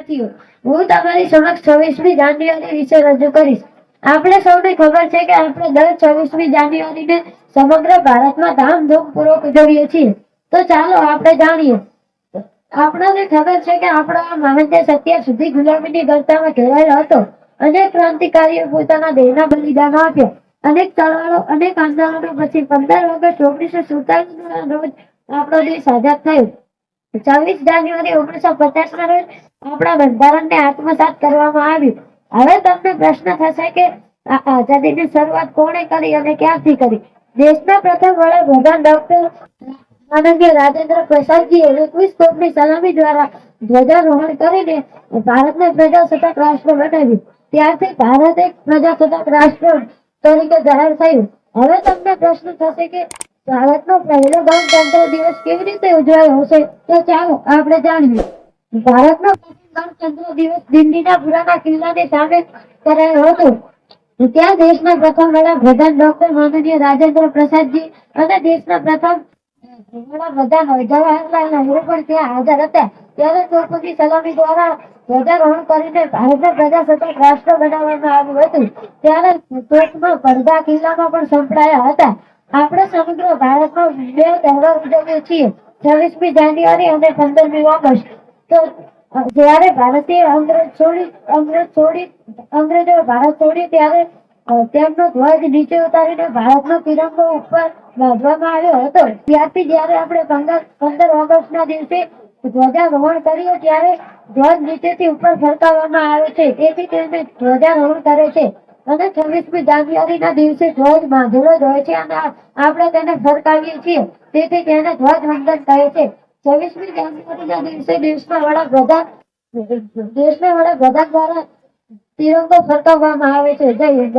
સાથીઓ હું તમારી સમક્ષ છવ્વીસમી જાન્યુઆરી વિશે રજૂ કરીશ. આપણે સૌને ખબર છે કે આપણે દર છવ્વીસમી જાન્યુઆરીને સમગ્ર ભારતમાં ધામધૂમપૂર્વક ઉજવીએ છીએ. તો ચાલો આપણે જાણીએ. આપણને ખબર છે કે આપણો મહાન અત્યાર સુધી ગુલામીની ગળતામાં ઘેરાયેલો હતો. અનેક ક્રાંતિકારીઓ પોતાના દેહના બલિદાનો આપ્યા. અનેક ચળવળો અનેક આંદોલનો પછી પંદર ઓગસ્ટ ઓગણીસો સુડતાલીસ રોજ આપણો દેશ આઝાદ થયો. છવ્વીસ જાન્યુઆરી ઓગણીસો પચાસ ના રોજ આપણા બંધારણને આત્મસાત કરવામાં આવ્યું. હવે તમને પ્રશ્ન થશે કે આઝાદીની શરૂઆત કોણે કરી અને ક્યાંથી કરી? દેશના પ્રથમ વડાપ્રધાન ડોક્ટર માનનીય રાજેન્દ્ર પ્રસાદજીએ એકવીસ કોટની સલામી દ્વારા ધ્વજારોહણ કરીને ભારતને પ્રજાસત્તાક રાષ્ટ્ર બનાવ્યું. ત્યારથી ભારત એક પ્રજાસત્તાક રાષ્ટ્ર તરીકે જાહેર થયું. હવે તમને પ્રશ્ન થશે કે ભારતનો પહેલો ગણતંત્ર દિવસ કેવી રીતે ઉજવાયો હશે તો ચાલો આપણે જાણીએ. ભારતનો ગણતંત્ર દિવસ દિલ્હીના પુરાના કિલ્લાની સામે કરાયો હતો. ત્યાં દેશના પ્રથમ વડાપ્રધાન ડોક્ટર માનનીય રાજેન્દ્ર પ્રસાદજી અને દેશના પ્રથમ વડાપ્રધાન જવાહરલાલ નહેરુ પણ ત્યાં હાજર હતા. ત્યારે તોપોની સલામી દ્વારા ધ્વજારોહણ કરીને ભારતને પ્રજાસત્તાક રાષ્ટ્ર બનાવવામાં આવ્યું હતું. ત્યારે ચોકમાં પડદા કિલ્લામાં પણ સંપડાયા હતા. આપણે સમગ્ર ભારતમાં બે તહેવાર ઉજવીએ છીએ. છવ્વીસમી જાન્યુઆરી અને પંદરમી ઓગસ્ટ. તો જ્યારે ભારતીય અંગ્રેજ છોડી અંગ્રેજ છોડી, અંગ્રેજો ભારત છોડી ત્યારે તેમનો ધ્વજ નીચે ઉતારીને ભારતનો તિરંગો ઉપર બાંધવામાં આવ્યો હતો. ત્યારથી જ્યારે આપણે પંદર પંદર ઓગસ્ટના દિવસે ધ્વજારોહણ કરીએ ત્યારે ધ્વજ નીચેથી ઉપર ફરકાવવામાં આવે છે. તેથી તેને ધ્વજારોહણ કરે છે. અને છવ્વીસમી જાન્યુઆરીના દિવસે ધ્વજ બાંધેલો જ હોય છે અને આપણે તેને ફરકાવીએ છીએ. તેથી તેને ધ્વજ વંદન કહે છે. છવ્વીસમી જાન્યુઆરીના દિવસે દેશના વડાપ્રધાન દેશના વડાપ્રધાન દ્વારા તિરંગો ફરકાવવામાં આવે છે. જય હિન્દ